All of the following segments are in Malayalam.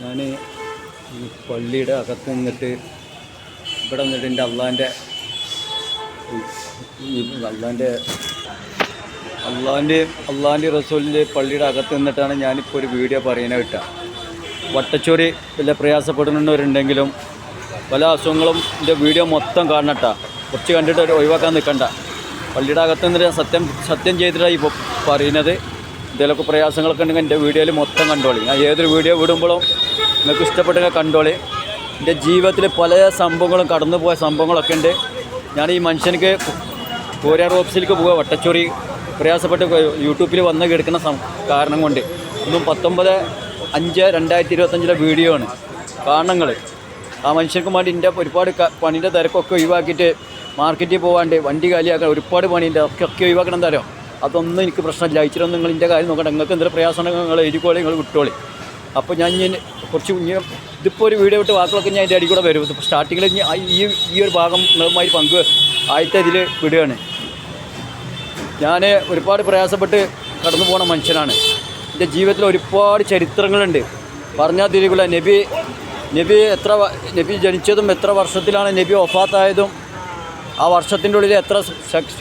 ഞാൻ പള്ളിയുടെ അകത്ത് നിന്നിട്ട് ഇവിടെ നിന്നിട്ട് എന്റെ അള്ളാന്റെ അള്ളാന്റെ അള്ളാന്റെ അള്ളാന്റെ റസൂലിന്റെ പള്ളിയുടെ അകത്ത് നിന്നിട്ടാണ് ഞാനിപ്പോൾ ഒരു വീഡിയോ പറയുന്നത് കിട്ടുക വട്ടച്ചോറി വല്ല പ്രയാസപ്പെടുന്നവരുണ്ടെങ്കിലും പല അസുഖങ്ങളും എന്റെ വീഡിയോ മൊത്തം കാണട്ട കുറച്ച് കണ്ടിട്ട് ഒഴിവാക്കാൻ നിൽക്കണ്ട. പള്ളിയുടെ അകത്ത് നിന്നിട്ട് സത്യം സത്യം ചെയ്തിട്ടാണ് ഇപ്പോൾ പറയുന്നത്. എന്തെങ്കിലുമൊക്കെ പ്രയാസങ്ങളൊക്കെ ഉണ്ടെങ്കിൽ എന്റെ വീഡിയോയിൽ മൊത്തം കണ്ടോളി. ഞാൻ ഏതൊരു വീഡിയോ വിടുമ്പോഴും നിങ്ങൾക്ക് ഇഷ്ടപ്പെട്ടെങ്കിൽ കണ്ടോളി. എന്റെ ജീവിതത്തിൽ പല സംഭവങ്ങളും കടന്നുപോയ സംഭവങ്ങളൊക്കെ ഉണ്ട്. ഞാൻ ഈ മനുഷ്യനിക്ക് കോരിയാർ ഓഫീസിലേക്ക് പോവുക വട്ടച്ചൊറി. പ്രയാസപ്പെട്ട് യൂട്യൂബിൽ വന്ന് കിടക്കുന്ന കാരണം കൊണ്ട്. ഇന്നും പത്തൊമ്പത് അഞ്ച് രണ്ടായിരത്തി ഇരുപത്തഞ്ചിലെ വീഡിയോ ആണ്. കാരണങ്ങൾ ആ മനുഷ്യർക്ക് വേണ്ടി എന്റെ ഒരുപാട് പണിന്റെ തിരക്കൊക്കെ ഒഴിവാക്കിയിട്ട് മാർക്കറ്റിൽ പോകാണ്ട് വണ്ടി കാലിയാക്കാൻ ഒരുപാട് പണിന്റെ ഒക്കെ ഒഴിവാക്കണം എന്താ അതൊന്നും എനിക്ക് പ്രശ്നമില്ല. അയച്ചിട്ടൊന്നും നിങ്ങൾ എന്റെ കാര്യം നോക്കണ്ട നിങ്ങൾക്ക് എന്തെങ്കിലും പ്രയാസമുണ്ടെങ്കിൽ നിങ്ങൾ എഴുതിക്കോളി നിങ്ങൾ വിട്ടോളി. അപ്പോൾ ഞാൻ ഇനി കുറച്ച് ഇനി ഇതിപ്പോൾ ഒരു വീഡിയോ വിട്ട് വാക്കുകളൊക്കെ ഞാൻ അതിന്റെ അടി വരും. ഇപ്പോൾ സ്റ്റാർട്ടിങ്ങിൽ ഈ ഈ ഒരു ഭാഗം നിങ്ങളുമായി പങ്ക് ആദ്യത്തെ ഇതിൽ വിടുകയാണ്. ഞാൻ ഒരുപാട് പ്രയാസപ്പെട്ട് കടന്നു പോകുന്ന മനുഷ്യനാണ്. എന്റെ ജീവിതത്തിൽ ഒരുപാട് ചരിത്രങ്ങളുണ്ട്. പറഞ്ഞാൽ തിരികില്ല. നബി നബി എത്ര നബി ജനിച്ചതും എത്ര വർഷത്തിലാണ് നബി ഒഫാത്തായതും ആ വർഷത്തിന്റെ ഉള്ളിൽ എത്ര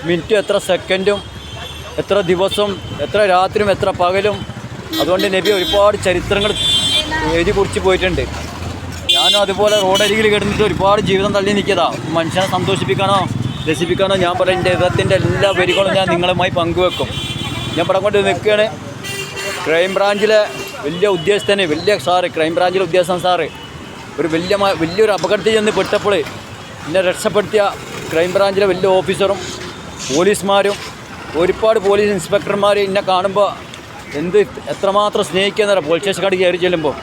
മിനിറ്റും എത്ര സെക്കൻഡും എത്ര ദിവസവും എത്ര രാത്രിയും എത്ര പകലും അതുകൊണ്ട് നബി ഒരുപാട് ചരിത്രങ്ങൾ എഴുതി കുറിച്ച് പോയിട്ടുണ്ട്. ഞാനും അതുപോലെ റോഡരികിൽ കിടന്നിട്ട് ഒരുപാട് ജീവിതം തള്ളി നിൽക്കിയതാ. മനുഷ്യനെ സന്തോഷിപ്പിക്കാനോ രസിപ്പിക്കാനോ ഞാൻ പറയും എന്റെ ഇതത്തിന്റെ എല്ലാ വരികളും ഞാൻ നിങ്ങളുമായി പങ്കുവെക്കും. ഞാൻ പടം കൊണ്ട് നിൽക്കുകയാണ്. ക്രൈം ബ്രാഞ്ചിലെ വലിയ ഉദ്യോഗസ്ഥനെ വലിയ സാറ് ക്രൈം ബ്രാഞ്ചിലെ ഉദ്യോഗസ്ഥൻ സാറ് ഒരു വലിയ വലിയൊരു അപകടത്തിൽ ചെന്ന് പെട്ടപ്പോൾ എന്നെ രക്ഷപ്പെടുത്തിയ ക്രൈം ബ്രാഞ്ചിലെ വലിയ ഓഫീസറും പോലീസുമാരും ഒരുപാട് പോലീസ് ഇൻസ്പെക്ടർമാർ എന്നെ കാണുമ്പോൾ എന്ത് എത്രമാത്രം സ്നേഹിക്കുന്ന പോലീസ് സ്റ്റേഷൻകാട് കയറി ചെല്ലുമ്പോൾ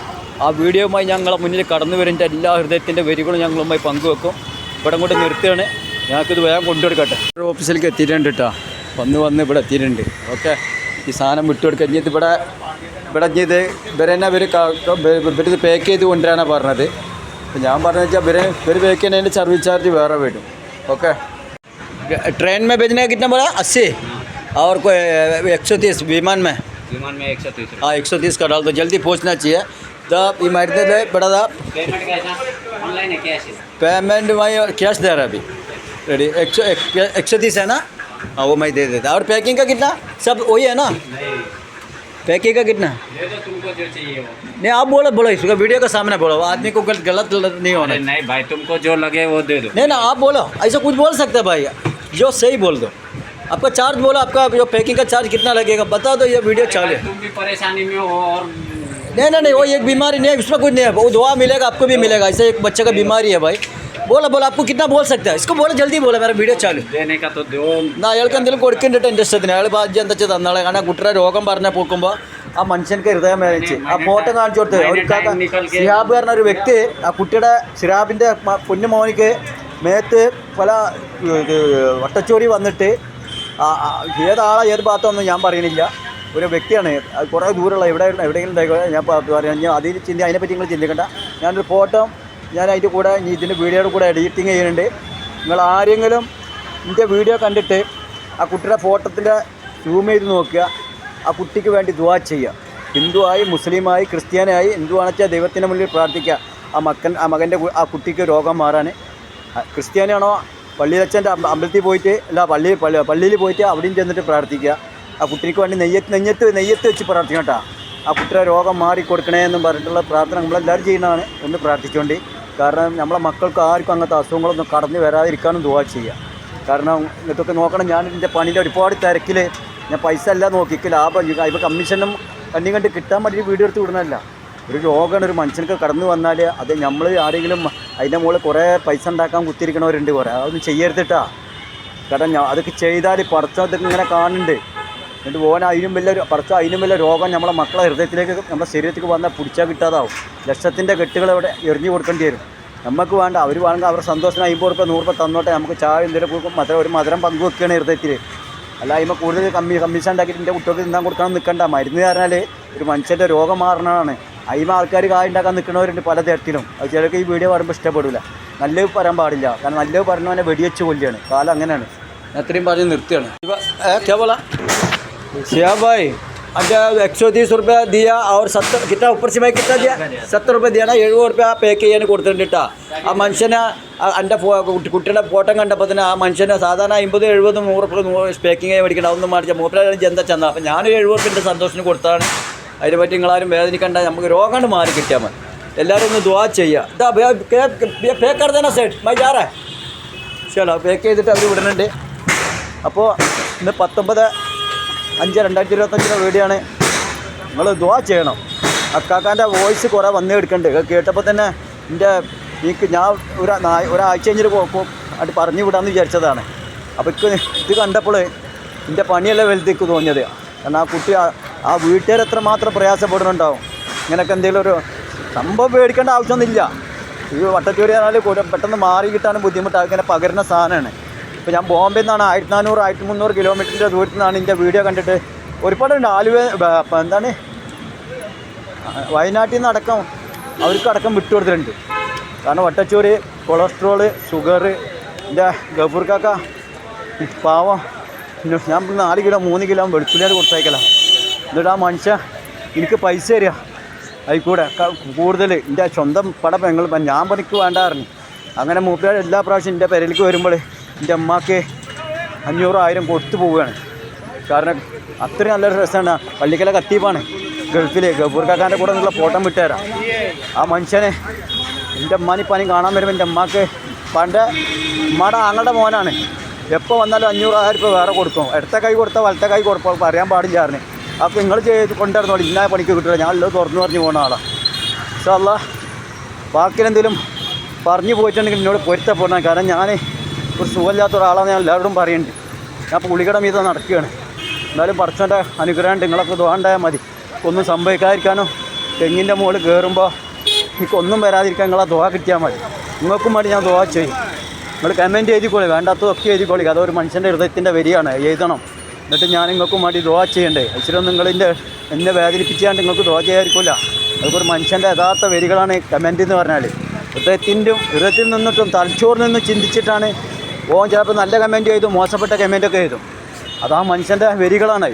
ആ വീഡിയോയുമായി ഞങ്ങളെ മുന്നിൽ കടന്നു വരുന്ന എല്ലാ ഹൃദയത്തിൻ്റെ വരികളും ഞങ്ങളുമായി പങ്കുവെക്കും ഇവിടെ കൊണ്ട് നിർത്തുകയാണ് ഞങ്ങൾക്കിത് വേഗം കൊണ്ടുകൊടുക്കട്ടെ ഓഫീസിലേക്ക് എത്തിയിട്ടുണ്ട് കേട്ടോ വന്ന് വന്ന് ഇവിടെ എത്തിയിട്ടുണ്ട് ഓക്കെ ഈ സാധനം വിട്ടുകൊടുക്കുക ഇനി ഇത് ഇവിടെ ഇവിടെ ഇനി ഇത് ഇവരെ തന്നെ ഇവർ ഇവരിത് പാക്ക് ചെയ്ത് കൊണ്ടുവരാനാണ് പറഞ്ഞത് അപ്പോൾ ഞാൻ പറഞ്ഞു വെച്ചാൽ ഇവര് ഇവർ പാക്ക് ചെയ്യുന്നതിൻ്റെ സർവീസ് ചാർജ് വേറെ വരും ഓക്കെ ट्रेन में भेजने का कितना बोला अस्सी और कोई एक सौ तीस विमान में विमान में एक सौ तीस हाँ एक सौ तीस का डाल दो जल्दी पहुँचना चाहिए। तो ये मरते थे बड़ा था पेमेंट कैसा? ऑनलाइन है कैश पेमेंट वही कैश दे रहा अभी। रेडी एक सौ एक सौ तीस है ना? हाँ वो मैं दे देता। और पैकिंग का कितना? सब वही है ना? नहीं पैकिंग का कितना? नहीं आप बोलो बोलो इसका वीडियो का सामने बोलो। आदमी को गलत गलत नहीं होना नहीं भाई तुमको जो लगे वो दे दो। नहीं ना आप बोलो। ऐसा कुछ बोल सकते भाई। जो सही बोल दो। आपका चार्ज बोलो आपका जो पैकिंग का चार्ज कितना लगेगा बता दो ये वीडियो भाई, चालू है तुम भी परेशानी में हो और नहीं नहीं नहीं वो एक बीमारी नहीं है उसमें कुछ नहीं है वो दुआ मिलेगा आपको भी मिलेगा ऐसे एक बच्चे का बीमारी है भाई बोला बोला आपको कितना बोल सकते हैं इसको बोलो जल्दी बोलो मेरा വീഡിയോ ചാലു देने का तो दो എന്നാൽ അയാൾക്ക് എന്തെങ്കിലും കൊടുക്കുന്നുണ്ട് എൻ്റെ ഇഷ്ടത്തിന് അയാൾ ഭാഗ്യം എന്താ വെച്ചാൽ തന്നാളെ കാരണം ആ കുട്ടിയുടെ രോഗം പറഞ്ഞ പോക്കുമ്പോൾ ആ മനുഷ്യൻക്ക് ഹൃദയം വേദനിച്ച് ആ ഫോട്ടോ കാണിച്ചു കൊടുത്ത് ഒരു സിഹാബ് പറഞ്ഞ ഒരു വ്യക്തി ആ കുട്ടിയുടെ സിറാബിൻ്റെ കുഞ്ഞു മോനിക്ക് മേത്ത് പല ഇത് വട്ടച്ചോറി വന്നിട്ട് ആ- ആ ഏതാളാ ഏത് ഭാഗത്തൊന്നും ഞാൻ പറയണില്ല ഒരു വ്യക്തിയാണ്. കുറേ ദൂരമുള്ള എവിടെ എവിടെയെങ്കിലും ഉണ്ടായിക്കോട്ടെ ഞാൻ പറയാം. ഞാൻ അതിൽ ചിന്തി അതിനെപ്പറ്റി നിങ്ങൾ ചിന്തിക്കണ്ട. ഞാനൊരു ഫോട്ടോ ഞാൻ അതിന്റെ കൂടെ ഇതിന്റെ വീഡിയോയുടെ കൂടെ എഡിറ്റിങ് ചെയ്യുന്നുണ്ട്. നിങ്ങൾ ആരെങ്കിലും എന്റെ വീഡിയോ കണ്ടിട്ട് ആ കുട്ടിയുടെ ഫോട്ടോത്തിന്റെ സൂം ചെയ്ത് നോക്കുക. ആ കുട്ടിക്ക് വേണ്ടി ദുവാ ചെയ്യുക. ഹിന്ദുവായി മുസ്ലിമായി ക്രിസ്ത്യാനായി എന്തുവാണെന്ന് ദൈവത്തിന്റെ മുന്നിൽ പ്രാർത്ഥിക്കുക. ആ മക്കൻ ആ മകന്റെ ആ കുട്ടിക്ക് രോഗം മാറാൻ. ക്രിസ്ത്യാനിയാണോ പള്ളിയിലച്ഛന്റെ അമ്പലത്തിൽ പോയിട്ട് അല്ല പള്ളി പള്ളി പള്ളിയിൽ പോയിട്ട് അവിടെയും ചെന്നിട്ട് പ്രാർത്ഥിക്കുക. ആ കുട്ടിക്ക് വേണ്ടി നെയ്യത്ത് നെയ്യത്ത് നെയ്യത്ത് വെച്ച് പ്രാർത്ഥിക്കണം കേട്ടോ. ആ കുട്ടിയുടെ രോഗം മാറി കൊടുക്കണേ എന്നും പറഞ്ഞിട്ടുള്ള പ്രാർത്ഥന നമ്മളെല്ലാവരും ചെയ്യുന്നതാണ് ഒന്ന് പ്രാർത്ഥിച്ചുകൊണ്ട്. കാരണം നമ്മളെ മക്കൾക്ക് ആർക്കും അങ്ങനത്തെ അസുഖങ്ങളൊന്നും കടന്നു വരാതിരിക്കാനും ദുവാ ചെയ്യുക. കാരണം ഇതൊക്കെ നോക്കണം. ഞാൻ എന്റെ പണിയിൽ ഒരുപാട് തിരക്കിൽ ഞാൻ പൈസ എല്ലാം നോക്കി ലാഭം. ഇപ്പോൾ കമ്മീഷനും കണ്ണി കണ്ട് കിട്ടാൻ വേണ്ടി വീഡിയോ എടുത്ത് വിടുന്നതല്ല. ഒരു രോഗമാണ് ഒരു മനുഷ്യനൊക്കെ കടന്നു വന്നാൽ അത് നമ്മൾ ആരെങ്കിലും അതിന്റെ മുകളിൽ കുറേ പൈസ ഉണ്ടാക്കാൻ കുത്തിരിക്കണവരുണ്ട് കുറേ. അതൊന്നും ചെയ്യരുതിട്ടാ കാരണം അതൊക്കെ ചെയ്താൽ പടച്ചതൊക്കെ ഇങ്ങനെ കാണുന്നുണ്ട്. എന്നിട്ട് പോകാൻ അതിനും വലിയ പടച്ച അതിനും വലിയ രോഗം നമ്മളെ മക്കളെ ഹൃദയത്തിലേക്ക് നമ്മുടെ ശരീരത്തിലേക്ക് വന്നാൽ പിടിച്ചാൽ കിട്ടാതാവും. ലക്ഷത്തിന്റെ കെട്ടുകൾ ഇവിടെ എറിഞ്ഞു കൊടുക്കേണ്ടി വരും. നമുക്ക് വേണ്ട അവർ വേണമെങ്കിൽ അവരുടെ സന്തോഷത്തിന് അമ്പത് റുപ്യ നൂറ് രൂപ തന്നോട്ടെ നമുക്ക് ചായ എന്തെങ്കിലും കൊടുക്കും. മധുരം ഒരു മധുരം പങ്കുവെക്കുകയാണ് ഹൃദയത്തിൽ അല്ല അതിമ്പോൾ കൂടുതൽ കമ്മി കമ്മീഷൻ ഉണ്ടാക്കിയിട്ട് എന്റെ കുട്ടികൾക്ക് തിന്നാൻ കൊടുക്കണം നിൽക്കണ്ട മരുന്ന് കാരണാൽ ഒരു മനുഷ്യന്റെ രോഗം മാറണതാണ്. അതിമ ആൾക്കാർ കായ ഉണ്ടാക്കാൻ നിൽക്കുന്നവരുണ്ട് പല തരത്തിലും അത് ചിലർക്ക് ഈ വീഡിയോ പറയുമ്പോൾ ഇഷ്ടപ്പെടില്ല നല്ലത് പറയാൻ പാടില്ല കാരണം നല്ലത് പറഞ്ഞവനെ വെടിവെച്ച് കൊല്ലുകയാണ് കാലം അങ്ങനെയാണ് ഞാൻ അത്രയും പറഞ്ഞ് നിർത്തുകയാണ് ഇവ- ഏ, ക്യാ ബോലാ? सिया भाई अच्छा एक सौ तीस रुपया दिया और सत्तर कितना ऊपर से मैं कितना दिया സത്തർ റുപ്യ ദിയാണ് എഴുപത് റുപ്യ പാക്ക് ചെയ്യാൻ കൊടുത്തിട്ടുണ്ട് കേട്ടോ ആ മനുഷ്യനെ ആ എൻ്റെ ഫോ കുട്ടി- കുട്ടിയുടെ ഫോട്ടോ കണ്ടപ്പോൾ തന്നെ ആ മനുഷ്യനെ സാധാരണ അമ്പത് എഴുപത് നൂറ് റുപ്യ നൂറ് പാക്കിങ് ആയി മേടിക്കണം അതൊന്നും മേടിച്ചാൽ മൂപ്പരാണ് എന്താ ചെന്നാൽ അപ്പം ഞാൻ എഴുപത് റുപ്യൻ്റെ സന്തോഷത്തിന് കൊടുത്താണ് അതിനെ പറ്റി നിങ്ങളാരും വേദനിക്കണ്ട. നമുക്ക് രോഗം മാറി കിട്ടിയാൽ മതി. എല്ലാവരും ഒന്ന് ദ്വാ ചെയ്യുക ഇതാ പേക്ക് കടത്തേന സൈഡ് മൈ ജാറേ. ശരി പേക്ക് ചെയ്തിട്ട് അവർ വിടുന്നുണ്ട്. അപ്പോൾ ഇന്ന് പത്തൊമ്പത് അഞ്ച് രണ്ടായിരത്തി ഇരുപത്തഞ്ചിന്റെ വീഡിയോ ആണ് നിങ്ങൾ ദ്വാ ചെയ്യണം. അക്കാക്കാന്റെ വോയിസ് കുറേ വന്ന് എടുക്കുന്നുണ്ട് കേട്ടപ്പോൾ തന്നെ എന്റെ എനിക്ക് ഞാൻ ഒരു ഒരാഴ്ച കഴിഞ്ഞിട്ട് അത് പറഞ്ഞു വിടാമെന്ന് വിചാരിച്ചതാണ്. അപ്പോൾ ഇത് കണ്ടപ്പോൾ എന്റെ പണിയല്ല വലുതേക്ക് തോന്നിയത്. കാരണം ആ കുട്ടി ആ- വീട്ടുകാർ എത്രമാത്രം പ്രയാസപ്പെടുന്നുണ്ടാവും. ഇങ്ങനെയൊക്കെ എന്തെങ്കിലും ഒരു സംഭവം പേടിക്കേണ്ട ആവശ്യമൊന്നുമില്ല. ഈ വട്ടച്ചോരി പറഞ്ഞാൽ പെട്ടെന്ന് മാറി കിട്ടാനും ബുദ്ധിമുട്ടാണ് ഇങ്ങനെ പകരുന്ന സാധനമാണ്. ഇപ്പോൾ ഞാൻ ബോംബെ നിന്നാണ് ആയിരത്തി നാനൂറ് ആയിരത്തി മുന്നൂറ് കിലോമീറ്ററിന്റെ ദൂരത്തു നിന്നാണ് എന്റെ വീഡിയോ കണ്ടിട്ട് ഒരുപാടുണ്ട്. ആലുവ എന്താണ്? വയനാട്ടിൽ നിന്ന് അടക്കം അവർക്ക് അടക്കം വിട്ടുകൊടുത്തിട്ടുണ്ട് കാരണം വട്ടച്ചോറ് കൊളസ്ട്രോൾ ഷുഗർ എന്റെ ഗഫൂർക്കാക്ക പാവം. ഞാൻ നാല് കിലോ മൂന്ന് കിലോ വെളുത്തുള്ളിയാണ് കൊടുത്തയക്കല. എന്നിട്ട് ആ മനുഷ്യ എനിക്ക് പൈസ തരിക. ആയിക്കൂടെ കൂടുതൽ എന്റെ സ്വന്തം പടം ഞങ്ങൾ ഞാൻ പണിക്ക് വേണ്ടായിരുന്നു അങ്ങനെ മൂപ്പര് എല്ലാ പ്രാവശ്യം എന്റെ പെരയിലേക്ക് വരുമ്പോൾ എന്റെ അമ്മയ്ക്ക് അഞ്ഞൂറ് ആയിരം കൊടുത്തു പോവുകയാണ്. കാരണം അത്രയും നല്ലൊരു രസമാണ്. പള്ളിക്കല കത്തീപ്പാണ്. ഗൾഫിൽ ഗബൂർ കാക്കാന്റെ കൂടെ നിന്നുള്ള ഫോട്ടോ വിട്ടുതരാം ആ മനുഷ്യനെ എന്റെ അമ്മാനി പനി കാണാൻ വരുമ്പോൾ എന്റെ അമ്മയ്ക്ക് പണ്ട് ഉമ്മയുടെ ആങ്ങളുടെ മോനാണ്. എപ്പോൾ വന്നാലും അഞ്ഞൂറ് ആയിരം രൂപ വേറെ കൊടുക്കും. ഇടത്തെ കൈ കൊടുത്താൽ വലത്തെ കൈ കൊടുപ്പോൾ പറയാൻ പാടില്ലായിരുന്നു അപ്പോൾ നിങ്ങൾ ചെയ്ത് കൊണ്ടുവരുന്നോളൂ. ഇന്ന പണിക്ക് കിട്ടില്ല ഞാൻ എല്ലാം തുറന്നു പറഞ്ഞു പോകുന്ന ആളാണ് പക്ഷേ അല്ല. ബാക്കിലെന്തെങ്കിലും പറഞ്ഞു പോയിട്ടുണ്ടെങ്കിൽ എന്നോട് പൊരുത്തപ്പെടണം. കാരണം ഞാൻ ഒരു സുഖമില്ലാത്ത ഒരാളാണ് ഞാൻ എല്ലാവരോടും പറയുന്നുണ്ട് ഞാൻ പുളികട മീത നടക്കുകയാണ്. എന്നാലും പറച്ചന്റെ അനുഗ്രഹം നിങ്ങളൊക്കെ തോണ്ടായാൽ മതി. ഒന്നും സംഭവിക്കാതിരിക്കാനോ തെങ്ങിന്റെ മുകളിൽ കയറുമ്പോൾ എനിക്കൊന്നും വരാതിരിക്കാൻ നിങ്ങളെ ദോഹ കിട്ടിയാൽ മതി. നിങ്ങൾക്കും വേണ്ടി ഞാൻ ദോഹ ചെയ്യും. നിങ്ങൾ കമന്റ് എഴുതിക്കോളി. വേണ്ടാത്തതൊക്കെ എഴുതിക്കോളി. അതൊരു മനുഷ്യന്റെ ഹൃദയത്തിന്റെ വരിയാണ്. എഴുതണം. എന്നിട്ട് ഞാൻ നിങ്ങൾക്കും വേണ്ടി ദോഹ ചെയ്യണ്ടേ. അച്ഛനും നിങ്ങളിന്റെ എന്നെ വേദനിപ്പിച്ചാണ്ട് നിങ്ങൾക്ക് ദോഹ ചെയ്യാതിരിക്കില്ല അതൊക്കെ ഒരു മനുഷ്യന്റെ യഥാർത്ഥ വരികളാണ് കമന്റ് എന്ന് പറഞ്ഞാൽ ഹൃദയത്തിന്റെ ഹൃദയത്തിൽ നിന്നിട്ടും തലച്ചോറിൽ നിന്നും ചിന്തിച്ചിട്ടാണ് ഓൻ ചിലപ്പോൾ നല്ല കമന്റ് ചെയ്തു മോശപ്പെട്ട കമന്റൊക്കെ എഴുതും. അതാ മനുഷ്യന്റെ വരികളാണ്.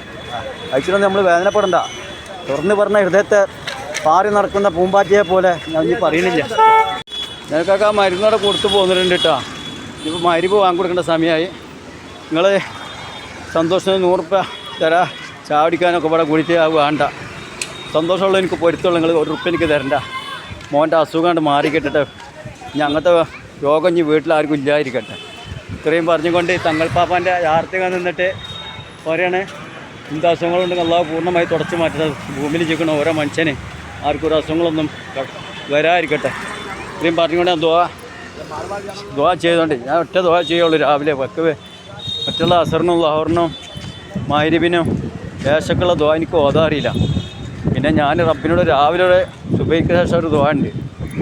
അയച്ചിട്ടൊന്നും നമ്മൾ വേദനപ്പെടണ്ട. തുറന്നു പറഞ്ഞ ഹൃദയത്തെ പാറി നടക്കുന്ന പൂമ്പാറ്റയെ പോലെ ഞാൻ ഇനി പറയുന്നില്ല നിനക്കൊക്കെ ആ മരുന്നോടെ കൊടുത്തു പോകുന്നുണ്ട് കേട്ടോ ഇപ്പോൾ മരുന്ന് വാങ്ങിക്കൊടുക്കേണ്ട സമയമായി. നിങ്ങൾ സന്തോഷത്തിന് നൂറുപ്യ തരാ. ചാവടിക്കാനൊക്കെ ഇവിടെ കൂടിയിട്ട് ആ വേണ്ട. സന്തോഷമുള്ള എനിക്ക് പൊരുത്തുള്ള നിങ്ങൾ ഒരു റുപ്യ എനിക്ക് തരണ്ട. മോന്റെ അസുഖം കണ്ട് മാറിക്കിട്ടെ ഇനി അങ്ങനത്തെ രോഗം ഇനി വീട്ടിലാർക്കും ഇല്ലായിരിക്കട്ടെ. ഇത്രയും പറഞ്ഞുകൊണ്ട് തങ്ങൾ പാപ്പാന്റെ യാർത്ഥിക നിന്നിട്ട് പറയണേ എന്ത് അസുഖങ്ങളുണ്ടെങ്കിൽ അള്ളാഹ് പൂർണമായി തുടച്ചു മാറ്റുന്നത് ഭൂമിയിൽ ജീവിക്കുന്ന ഓരോ മനുഷ്യനെ ആർക്കും ഒരു അസുഖങ്ങളൊന്നും വരാതിരിക്കട്ടെ. ഇത്രയും പറഞ്ഞുകൊണ്ട് ഞാൻ ദോഹ ചെയ്തോണ്ട്. ഞാൻ ഒറ്റ ദുവാ ചെയ്യുള്ളൂ. രാവിലെ വെക്കവേ. മറ്റുള്ള അസറിനും ലഹറിനും മാരിബിനും ദേശക്കുള്ള ദുവാ എനിക്ക് ഓതാറിയില്ല പിന്നെ ഞാൻ റബ്ബിനോട് രാവിലെ ഒരു സുബൈക്ക് ശേഷം ഒരു ദുവാ ഉണ്ട്.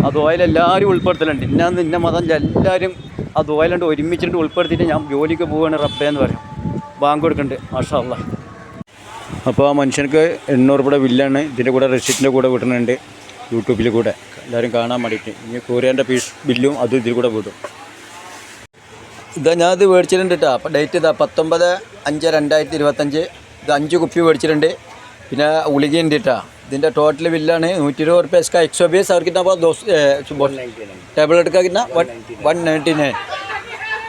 ആ ദുവായിലെല്ലാവരും ഉൾപ്പെടുത്തലുണ്ട്. ഇന്ന നിന്ന മതം എല്ലാവരും ആ ദുവായിലുണ്ട് ഒരുമിച്ചിട്ട് ഉൾപ്പെടുത്തിയിട്ട് ഞാൻ ജോലിക്ക് പോവുകയാണ് റബ്ബേ എന്ന് പറയും. ബാങ്ക് കൊടുക്കുന്നുണ്ട് മാഷാള്ള അപ്പോൾ ആ മനുഷ്യർക്ക് എണ്ണൂറ് രൂപയുടെ ബില്ലാണ് ഇതിന്റെ കൂടെ റെസിപ്റ്റിന്റെ കൂടെ വിടുന്നുണ്ട്. യൂട്യൂബിൽ കൂടെ. എല്ലാവരും കാണാൻ വേണ്ടിയിട്ട് ഇനി കൊറിയൻ്റെ പീസ് ബില്ലും അതും ഇതിൽ കൂടെ വിടും ഇതാ ഞാൻ ഇത് മേടിച്ചിട്ടുണ്ട് കേട്ടോ അപ്പോൾ ഡേറ്റ് ഇതാ പത്തൊമ്പത് അഞ്ച് രണ്ടായിരത്തി ഇരുപത്തഞ്ച് ഇത് അഞ്ച് കുപ്പി മേടിച്ചിട്ടുണ്ട് പിന്നെ ഉളികയുണ്ട് കേട്ടോ ഇതിൻ്റെ ടോട്ടൽ ബില്ലാണ് നൂറ്റി ഇരുപത് റുപ്യ इसका एक सौ बीस और कितना बहुत दो ടാബ്ലറ്റ് का कितना വൺ നയൻറ്റി നയൻ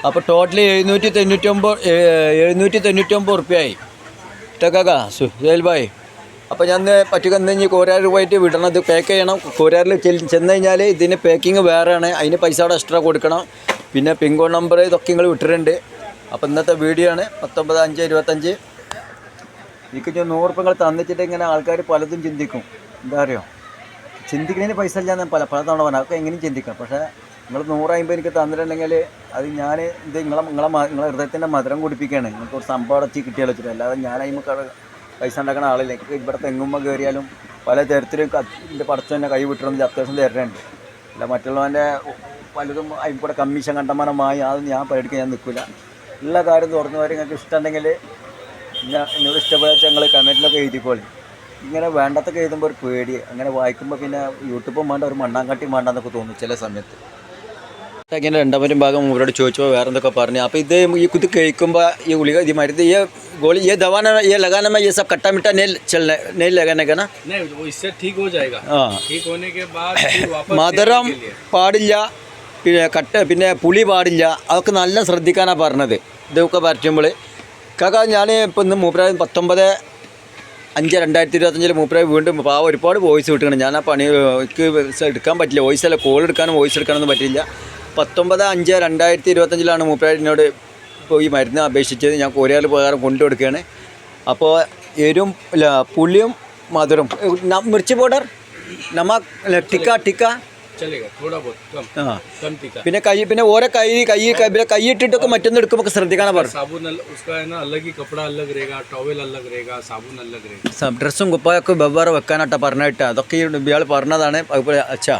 അപ്പോൾ ടോട്ടൽ എഴുന്നൂറ്റി തൊണ്ണൂറ്റൊമ്പത് എഴുന്നൂറ്റി തൊണ്ണൂറ്റൊമ്പത് റുപ്യയായി ഇട്ടേക്കാ സുഹേൽ ഭായ് അപ്പോൾ ഞാൻ പറ്റുക ഇന്ന് കോരാർ പോയിട്ട് വിടണം ഇത് പാക്ക് ചെയ്യണം കോരാറിൽ ചെന്ന് കഴിഞ്ഞാൽ ഇതിന് പാക്കിങ് വേറെയാണ് അതിന് പൈസ അവിടെ എക്സ്ട്രാ കൊടുക്കണം. പിന്നെ പിൻകോഡ് നമ്പർ ഇതൊക്കെ നിങ്ങൾ വിട്ടിട്ടുണ്ട്. അപ്പോൾ ഇന്നത്തെ വീഡിയോ ആണ്. പത്തൊമ്പത് അഞ്ച് ഇരുപത്തഞ്ച്. എനിക്ക് ഞാൻ നൂറ് റുപ്യങ്ങൾ തന്നിച്ചിട്ട് ഇങ്ങനെ ആൾക്കാർ പലതും ചിന്തിക്കും. എന്താ അറിയോ? ചിന്തിക്കുന്നതിന് പൈസ ഇല്ല ഞാൻ പല പല തവണ പറഞ്ഞു. അതൊക്കെ എങ്ങനെയും ചിന്തിക്കാം. പക്ഷേ നിങ്ങൾ നൂറ് അമ്പത് എനിക്ക് തന്നിട്ടുണ്ടെങ്കിൽ അത് ഞാൻ ഇത് നിങ്ങളെ നിങ്ങളെ നിങ്ങളെ ഹൃദയത്തിന്റെ മധുരം കുടിപ്പിക്കുകയാണ് നിങ്ങൾക്ക് ഒരു സംഭവം അടച്ച് കിട്ടിയാലോ വെച്ചിട്ട്. അല്ലാതെ ഞാൻ പൈസ ഉണ്ടാക്കുന്ന ആളില്ല? ഇവിടെ തെങ്ങുമ്പോൾ കയറിയാലും പല തരത്തിലും എന്റെ പടച്ചു തന്നെ കൈ വിട്ടണമെങ്കിൽ അത്യാവശ്യം തരണുണ്ട്. അല്ല മറ്റുള്ളവന്റെ പലതും അതിൽ കൂടെ കമ്മീഷൻ കണ്ടമാനമായി അത് ഞാൻ പേടിക്കാൻ ഞാൻ നിൽക്കില്ല എല്ലാ കാര്യം തുറന്നു വരെ നിങ്ങൾക്ക് ഇഷ്ടമുണ്ടെങ്കിൽ എന്നോട് ഇഷ്ടപ്പെടാച്ച ഞങ്ങൾ കമന്റിലൊക്കെ എഴുതിക്കോളി. ഇങ്ങനെ വേണ്ടത്തൊക്കെ എഴുതുമ്പോൾ ഒരു പേടി. അങ്ങനെ വായിക്കുമ്പോൾ പിന്നെ യൂട്യൂബും വേണ്ട ഒരു മണ്ണാങ്കട്ടിയും വേണ്ടെന്നൊക്കെ തോന്നും ചില സമയത്ത്. ഇങ്ങനെ രണ്ടാമതും ഭാഗം ഇവരോട് ചോദിച്ചപ്പോൾ വേറെ എന്തൊക്കെ പറഞ്ഞു അപ്പോൾ ഇത് ഈ ഇത് കഴിക്കുമ്പോൾ ഈ ഗുളിക ഈ മരുന്ന് ഈ ഗോളി ഈ ദവാന ഈ लगाने में ये सब खट्टा मीठा नहीं चलने नहीं लगाने का ना नहीं वो इससे ठीक हो जाएगा ആ ठीक होने के बाद फिर वापस മധുരം लेने के लिए। പാടില്ല പിന്നെ കട്ട പിന്നെ പുളി പാടില്ല അതൊക്കെ നല്ല ശ്രദ്ധിക്കാനാണ് പറഞ്ഞത് ഇതൊക്കെ പറ്റുമ്പോൾ കാക്ക ഞാൻ ഇപ്പം ഇന്ന് മൂപ്പരായ പത്തൊമ്പത് അഞ്ച് രണ്ടായിരത്തി ഇരുപത്തഞ്ചിൽ മൂപ്പരായ വീണ്ടും പാവം ഒരുപാട് വോയിസ് കിട്ടുകയാണ് ഞാൻ ആ പണി എനിക്ക് എടുക്കാൻ പറ്റില്ല വോയിസ് അല്ല കോൾ എടുക്കാനും വോയിസ് എടുക്കാനൊന്നും പറ്റില്ല പത്തൊമ്പത് അഞ്ച് രണ്ടായിരത്തി ഇരുപത്തഞ്ചിലാണ് മൂപ്പരാടിനോട് ഇപ്പോൾ ഈ മരുന്ന് അപേക്ഷിച്ചത്. ഞാൻ കോരിയാൽ പ്രകാരം കൊണ്ടു കൊടുക്കുകയാണ് അപ്പോൾ എരും പുളിയും മധുരം മിർച്ചി പൗഡർ നമക് ടിക്ക ടിക്ക. ആ. പിന്നെ കൈ പിന്നെ ഓരോ കൈ കൈ പിന്നെ കൈ ഇട്ടിട്ടൊക്കെ മറ്റൊന്ന് എടുക്കുമ്പോൾ ശ്രദ്ധിക്കണം പറഞ്ഞു. ഡ്രസ്സും കുപ്പായൊക്കെ വെവ്വേറെ വെക്കാനായിട്ടാണ് പറഞ്ഞിട്ട്. അതൊക്കെ ഇയാൾ പറഞ്ഞതാണ്. അതുപോലെ അച്ഛാ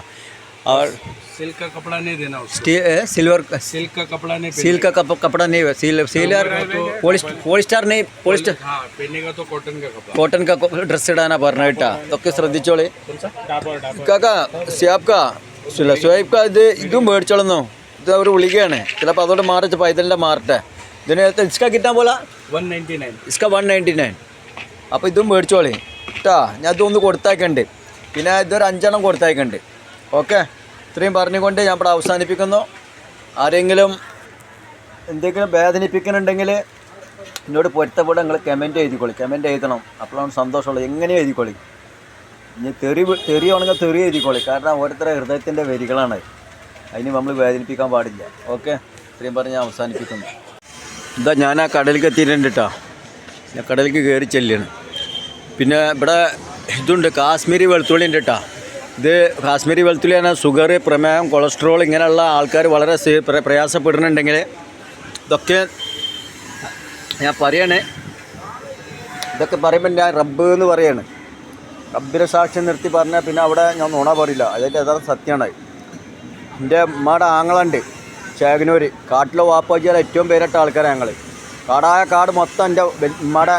सिल्क का कपड़ा नहीं देना उसको സ്റ്റീ സിൽവർ सिल्क का कपड़ा नहीं सील का कप, कपड़ा नहीं है सील सीलर പോളിസ്റ്റർ പോളിസ്റ്റർ नहीं പോളിസ്റ്റർ पहने हाँ पहनेगा तो कॉटन का कपड़ा കോട്ടൺ का ഡ്രസ്സ് ഇടാനാ പറഞ്ഞിട്ടാ അതൊക്കെ ശ്രദ്ധിച്ചോളി കാക്കാ സ്യാബ്ക്കാ സ്വയബ്ക്കാ ഇത് ഇതും മേടിച്ചോളുന്നു ഇത് അവർ വിളിക്കുകയാണ് ചിലപ്പോൾ അതോടെ മാറിച്ച പൈതലിൻ്റെ മാറട്ടെ ഇതിന് ഇസ്ക കിട്ടാൻ പോലെ one ninety nine ഇസ്ക one ninety nine അപ്പോൾ ഇതും മേടിച്ചോളി കേട്ടാ ഞാൻ ഇതൊന്ന് കൊടുത്തേക്കുണ്ട് പിന്നെ ഇതൊരു അഞ്ചെണ്ണം കൊടുത്തേക്കുണ്ട് ഓക്കെ ഇത്രയും പറഞ്ഞുകൊണ്ട് ഞാൻ ഇവിടെ അവസാനിപ്പിക്കുന്നു. ആരെങ്കിലും എന്തെങ്കിലും വേദനിപ്പിക്കുന്നുണ്ടെങ്കിൽ എന്നോട് പൊരുത്തപ്പെടെ നിങ്ങൾ കമന്റ് എഴുതിക്കോളി. കമന്റ് എഴുതണം. അപ്പോഴാണ് സന്തോഷമുള്ളത്. എങ്ങനെ എഴുതിക്കോളി? ഇനി തെറി തെറിയാണെങ്കിൽ തെറി എഴുതിക്കോളി. കാരണം ഓരോരുത്തരുടെ ഹൃദയത്തിന്റെ വരികളാണ്. അതിന് നമ്മൾ വേദനിപ്പിക്കാൻ പാടില്ല. ഓക്കെ ഇത്രയും പറഞ്ഞ് ഞാൻ അവസാനിപ്പിക്കുന്നു. എന്താ ഞാൻ ആ കടലിൽ എത്തിയിട്ടുണ്ട് കേട്ടോ ഞാൻ കടലിലേക്ക് കയറി ചെല്ലുകയാണ്. പിന്നെ ഇവിടെ ഇതുണ്ട്. കാശ്മീരി വെളുത്തുള്ളി ഉണ്ട് കേട്ടോ ഇത് കാശ്മീരി വെളുത്തുള്ളിയാണ്. ഷുഗർ പ്രമേഹം കൊളസ്ട്രോൾ ഇങ്ങനെയുള്ള ആൾക്കാർ വളരെ പ്രയാസപ്പെടുന്നുണ്ടെങ്കിൽ ഇതൊക്കെ ഞാൻ പറയണേ. ഇതൊക്കെ പറയുമ്പോൾ ഞാൻ റബ്ബ് എന്ന് പറയാണ്. റബ്ബിനെ സാക്ഷ്യം നിർത്തി പറഞ്ഞാൽ പിന്നെ അവിടെ ഞാൻ നുണ പറയില്ല. അതിന്റെ യഥാർത്ഥ സത്യമാണ്. എന്റെ ഉമ്മയുടെ ആങ്ങളുണ്ട് ചേകനൂർ കാട്ടിലെ വാപ്പാജിയുടെ ഏറ്റവും പേരിട്ട ആൾക്കാരാണ് ഞങ്ങൾ കാടായ കാട് മൊത്തം എന്റെ ഉമ്മയുടെ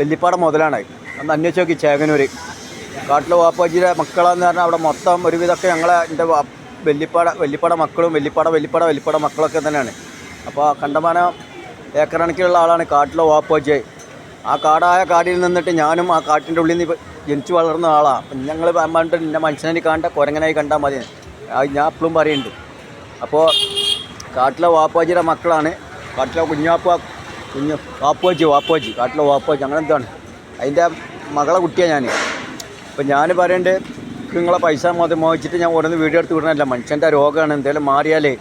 വെല്ലിപ്പാട മുതലാണ്. അന്ന് അന്വേഷിച്ച് നോക്കി ചേകനൂർ കാട്ടിലെ വാപ്പാജിയുടെ മക്കളെന്ന് പറഞ്ഞാൽ അവിടെ മൊത്തം ഒരുവിധമൊക്കെ ഞങ്ങളെ എന്റെ വെല്ലിപ്പാട വെല്ലിപ്പാട മക്കളും വെല്ലിപ്പാട വെല്ലിപ്പാട വെല്ലിപ്പാട മക്കളൊക്കെ തന്നെയാണ്. അപ്പോൾ കണ്ടമാനം ഏക്കറണക്കിലുള്ള ആളാണ് കാട്ടിലെ വാപ്പാജി. ആ കാടായ കാടിൽ നിന്നിട്ട് ഞാനും ആ കാട്ടിന്റെ ഉള്ളിൽ നിന്ന് ജനിച്ചു വളർന്ന ആളാണ് ഞങ്ങൾ പറഞ്ഞിട്ട് എന്റെ മനുഷ്യനെ കണ്ട കുരങ്ങനായി കണ്ടാൽ മതി. അത് ഞാൻ എപ്പോഴും പറയുന്നുണ്ട് അപ്പോൾ കാട്ടിലെ വാപ്പാജിയുടെ മക്കളാണ്. കാട്ടിലെ കുഞ്ഞാപ്പ കുഞ്ഞു വാപ്പാജി വാപ്പാജി കാട്ടിലെ വാപ്പാജി. അങ്ങനെ എന്താണ് അതിന്റെ മകളെ കുട്ടിയാണ് ഞാൻ അപ്പോൾ ഞാൻ പറയേണ്ടത് നിങ്ങളെ പൈസ മതി മോഹിച്ചിട്ട് ഞാൻ ഓരോന്ന് വീഡിയോ എടുത്ത് വിടണമല്ല മനുഷ്യന്റെ രോഗമാണ് എന്തെങ്കിലും മാറിയാലേ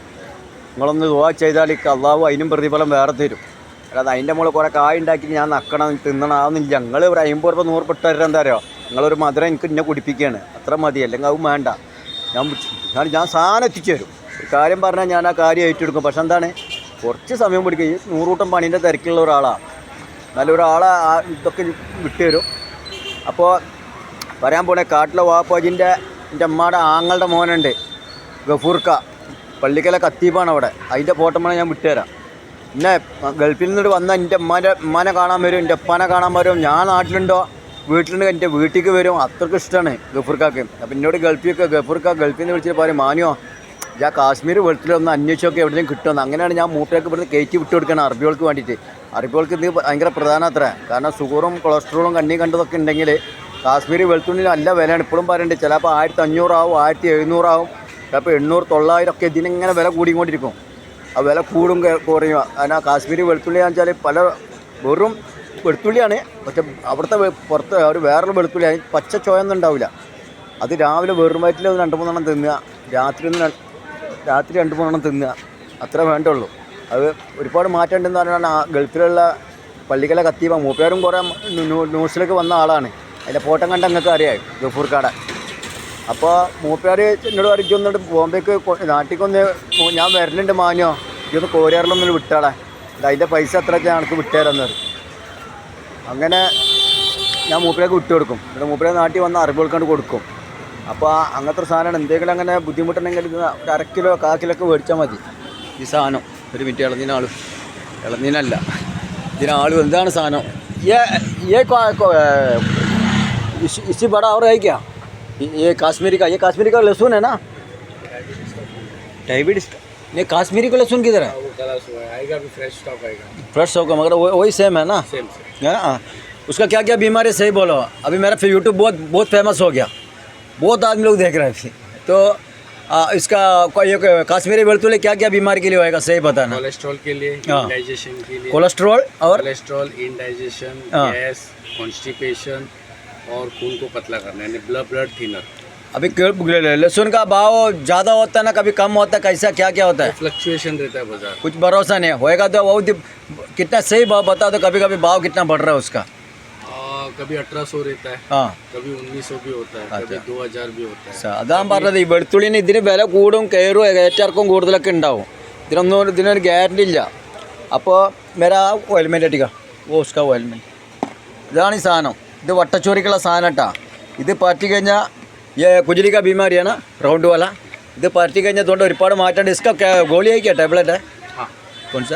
നിങ്ങളൊന്ന് ദുവാ ചെയ്താൽ അള്ളാഹു അതിനും പ്രതിഫലം വേറെ തരും. അല്ലാതെ അതിന്റെ മുകളിൽ കുറേ കായ ഞാൻ നക്കണം തിന്നണം അതൊന്നുമില്ല ഞങ്ങൾ ഒരു അമ്പത് രൂപ നൂറ് പെട്ട് തരാൻ എന്താ അറിയോ? നിങ്ങളൊരു മധുരം എനിക്ക് ഇന്നെ കുടിപ്പിക്കുകയാണ് അത്ര മതി അല്ലെങ്കിൽ അതും വേണ്ട. ഞാൻ ഞാൻ ഞാൻ സാധനം എത്തിച്ചു തരും. ഒരു കാര്യം പറഞ്ഞാൽ ഞാൻ ആ കാര്യം ഏറ്റെടുക്കും. പക്ഷെ എന്താണ്? കുറച്ച് സമയം പിടിക്കും. ഈ നൂറൂട്ടം പണീന്റെ തിരക്കുള്ള ഒരാളാണ് എന്നാലും ഒരാളെ ഇതൊക്കെ വിട്ടുതരും. അപ്പോൾ പറയാൻ പോണേ കാട്ടിലെ വാപ്പാജിന്റെ എന്റെ അമ്മയുടെ ആങ്ങളുടെ മോനുണ്ട് ഗഫൂർക്ക. പള്ളിക്കല കത്തീപ്പാണ് അവിടെ. അതിന്റെ ഫോട്ടോമാണ് ഞാൻ വിട്ടുതരാം. പിന്നെ ഗൾഫിൽ നിന്നിട്ട് വന്ന എന്റെ ഉമ്മാന്റെ ഉമ്മാനെ കാണാൻ വരും എന്റെ ഉപ്പാനെ കാണാൻ വരും. ഞാൻ നാട്ടിലുണ്ടോ? വീട്ടിലുണ്ട് എന്റെ വീട്ടിലേക്ക് വരും. അത്രയ്ക്ക് ഇഷ്ടമാണ് ഗഫൂർക്കാക്ക്. അപ്പം എന്നോട് ഗൾഫിയൊക്കെ ഗഫൂർക്ക ഗൾഫിൽ നിന്ന് വിളിച്ചിട്ട് പറയും മാനിയോ ഞാൻ കാശ്മീർ വെളുത്തിൽ ഒന്ന് അന്വേഷിച്ചൊക്കെ എവിടെയും കിട്ടുമെന്ന്. അങ്ങനെയാണ് ഞാൻ മൂട്ടയൊക്കെ ഇവിടുന്ന് കയറ്റി വിട്ട് കൊടുക്കണം അറബികൾക്ക് വേണ്ടിയിട്ട്. അറബികൾക്ക് ഇത് ഭയങ്കര പ്രധാന അത്ര കാരണം ഷുഗറും കൊളസ്ട്രോളും കണ്ണി കണ്ടതൊക്കെ ഉണ്ടെങ്കിൽ കാശ്മീരി വെളുത്തുള്ളിന് നല്ല വിലയാണ്. ഇപ്പോഴും പറയുന്നുണ്ട് ചിലപ്പോൾ ആയിരത്തി അഞ്ഞൂറാവും ആയിരത്തി എഴുന്നൂറാവും ചിലപ്പോൾ എണ്ണൂറ് തൊള്ളായിരം ഒക്കെ ഇതിനിങ്ങനെ വില കൂടിക്കൊണ്ടിരിക്കും. ആ വില കൂടും കുറയും. അതിനാ കാശ്മീരി വെളുത്തുള്ളി വെച്ചാൽ പല വെറും വെളുത്തുള്ളിയാണ്. പക്ഷെ അവിടുത്തെ പുറത്ത് ഒരു വേറൊരു വെളുത്തുള്ളി അതിന് പച്ച ചോയൊന്നും ഉണ്ടാവില്ല. അത് രാവിലെ വെറും വയറ്റിൽ ഒന്ന് രണ്ട് മൂന്നെണ്ണം തിന്നുക. രാത്രി ഒന്ന് രാത്രി രണ്ട് മൂന്നെണ്ണം തിന്നുക. അത്ര വേണ്ടുള്ളൂ. അത് ഒരുപാട് മാറ്റം ഉണ്ടെന്ന് പറഞ്ഞാൽ ആ ഗൾഫിലുള്ള പള്ളിക്കല കത്തീവ മൂപ്പേരും കുറേ ന്യൂസിലൊക്കെ വന്ന ആളാണ്. അതിന്റെ ഫോട്ടം കണ്ട നിങ്ങൾക്ക് അറിയാം ഗഫൂർക്കാട. അപ്പോൾ മൂപ്പയാർ എന്നോട് പറഞ്ഞു ഒന്നിട്ട് ബോംബേക്ക് നാട്ടിക്കൊന്ന് ഞാൻ വരലുണ്ട് മാഞ്ഞോ ഇത് ഒന്ന് കോരിയാറിലൊന്നും വിട്ടാളെ. അതിന്റെ പൈസ എത്രയൊക്കെ ഞങ്ങൾക്ക് വിട്ടുതരാമെന്ന് പറയും. അങ്ങനെ ഞാൻ മൂപ്പരേക്ക് വിട്ടു കൊടുക്കും. എന്നിട്ട് മൂപ്പരെ നാട്ടിൽ വന്ന് അറിവ് കൊടുക്കാണ്ട് കൊടുക്കും. അപ്പോൾ അങ്ങനത്തെ ഒരു സാധനമാണ്. എന്തെങ്കിലും അങ്ങനെ ബുദ്ധിമുട്ടുണ്ടെങ്കിൽ ഒരു അര കിലോ കാ കിലോ ഒക്കെ മേടിച്ചാൽ മതി. ഈ സാധനം. ഒരു മിനിറ്റ് ഇളനീനാളും ഇളനീനല്ല. ഇതിനാളും എന്താണ് സാധനം? ഏ ഏ इस, इसी बड़ा और है क्या? ये ये काश्मीरी का ये काश्मीरी का लहसुन है ना? डायबिटीज़ ये काश्मीरी का लहसुन किधर है? आएगा फ्रेश स्टॉक आएगा। फ्रेश होगा मगर वही सेम है ना? सेम सेम हाँ हाँ। उसका क्या क्या बीमारी सही बोलो। अभी मेरा फिर यूट्यूब बहुत बहुत फ़ेमस हो गया। बहुत आदमी लोग देख रहे हैं अभी। तो आ, इसका कोई काश्मीरी वेलतुले क्या क्या बीमारी के लिए होएगा सही बताना। कोलेस्ट्रॉल के लिए हाँ। डाइजेशन के लिए। कोलेस्ट्रॉल और? कोलेस्ट्रॉल इंडाइजेशन हाँ। गैस कॉन्स्टिपेशन और खून को पतला करना यानी ब्लड ब्लड थिनर अभी क्यों- लहसुन का भाव ज़्यादा होता है ना कभी कम होता है कैसा क्या क्या होता है फ्लक्चुएशन रहता है बाजार कुछ भरोसा नहीं है होएगा तो वो दि- कितना सही भाव बता दो कभी कभी भाव कितना बढ़ रहा है उसका और कभी अठारह सौ रहता है ആ कभी उन्नीस सौ भी होता है कभी दो हजार भी होता है സ- അതാ ഞാൻ പറഞ്ഞത് ഈ വെളുത്തുള്ളിന് ഇതിന് വില കൂടും കയറും ഏറ്റിറക്കും കൂടുതലൊക്കെ ഉണ്ടാവും ഇതിനൊന്നും ഒരു- ഇതിനൊരു ഗ്യാരണ്ടി ഇല്ല അപ്പോൾ മേരാ ഓയിൽമെൻറ്റ് അടിക്കുക ഓ ഉസ്ക ഓയിൽമെൻറ്റ് ഇതാണ് ഈ സാധനം ഇത് വട്ടച്ചോറിക്കുള്ള സാധനം കേട്ടോ. ഇത് പാർട്ടി കഴിഞ്ഞാൽ കുജലിക്ക ബീമാരിയാണ് റൗണ്ട് വല. ഇത് പാർട്ടി കഴിഞ്ഞാൽ ഇതുകൊണ്ട് ഒരുപാട് മാറ്റം ഡിസ്കൊക്കെ ഗോളി ആയിക്കോ ടാബ്ലറ്റ് കൊൺസ